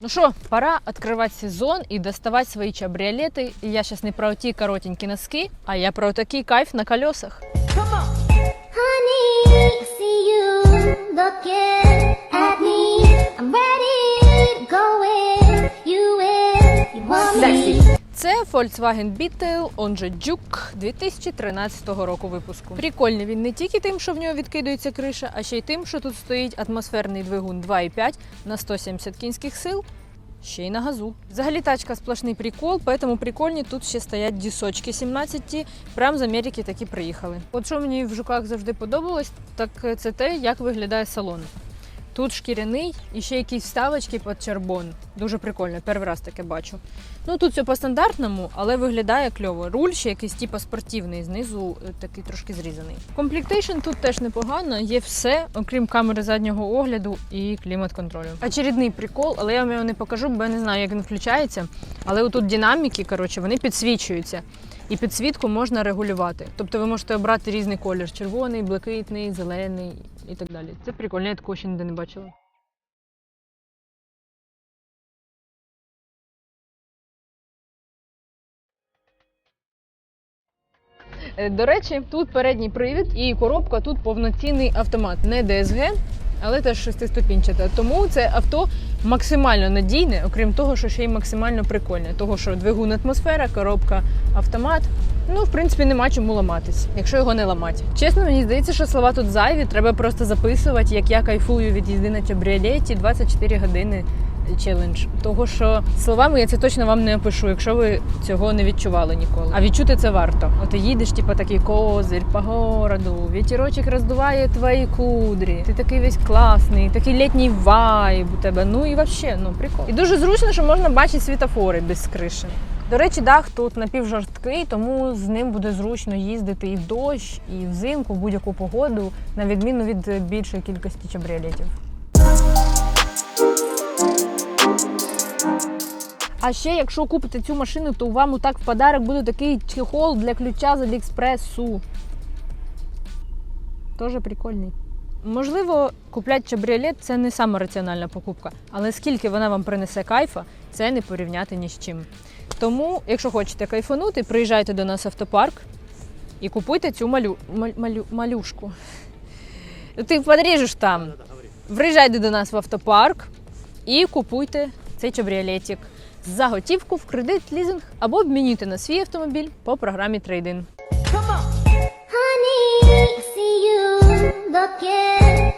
Ну що, пора відкривати сезон і доставати свої чабріолети. І я зараз не про ті коротенькі носки, а я про такий кайф на колесах. Honey, Це Volkswagen Beetle, он же Juke 2013 року випуску. Прикольний він не тільки тим, що в нього відкидується криша, а ще й тим, що тут стоїть атмосферний двигун 2,5 на 170 кінських сил. Ще й на газу. Взагалі тачка сплошний прикол, поэтому прикольні тут ще стоять дісочки 17, прям з Америки такі приїхали. От що мені в жуках завжди подобалось, так це те, як виглядає салон. Тут шкіряний і ще якісь вставочки під чербон. Дуже прикольно, перший раз таке бачу. Ну тут все по стандартному, але виглядає кльово. Руль ще якийсь типа спортивний, знизу е, такий трошки зрізаний. Комплектейшн тут теж непогано, є все, окрім камери заднього огляду і клімат-контролю. Очередний прикол, але я вам його не покажу, бо я не знаю, як він включається. Але отут динаміки, коротше, вони підсвічуються. І підсвітку можна регулювати. Тобто ви можете обрати різний колір: червоний, блакитний, зелений і так далі. Це прикольно, я такого ще ніде не бачила. Е, До речі, тут передній привід і коробка тут повноцінний автомат, не DSG, але теж шестиступінчата. Тому це авто максимально надійне, окрім того, що ще й максимально прикольне. Того, що двигун атмосфера, коробка, автомат. Ну, в принципі, нема чому ламатись, якщо його не ламати. Чесно, мені здається, що слова тут зайві. Треба просто записувати, як я кайфую від їзди на кабріолеті 24 години челендж. Того, що словами я це точно вам не опишу, якщо ви цього не відчували ніколи. А відчути це варто. От їдеш, типу, такий козир по городу, вітерочок роздуває твої кудрі. Ти такий весь класний, такий літній вайб у тебе. Ну і взагалі, ну прикол. І дуже зручно, що можна бачити світофори без криші. До речі, дах тут напівжорсткий, тому з ним буде зручно їздити і в дощ, і взимку, будь-яку погоду, на відміну від більшої кількості чабріолетів. А ще, якщо купите цю машину, то вам отак в подарок буде такий чехол для ключа з Аліекспресу. Тоже прикольний. Можливо, купляти чабріолет це не сама раціональна покупка, але скільки вона вам принесе кайфа, це не порівняти ні з чим. Тому, якщо хочете кайфанути, приїжджайте до нас в автопарк і купуйте цю малю, малю, малюшку. Ти подріжеш там. Приїжджайте до нас в автопарк і купуйте цей чабріолетік за готівку в кредит, лізинг або обмінюйте на свій автомобіль по програмі трейдин. Honey, see you looking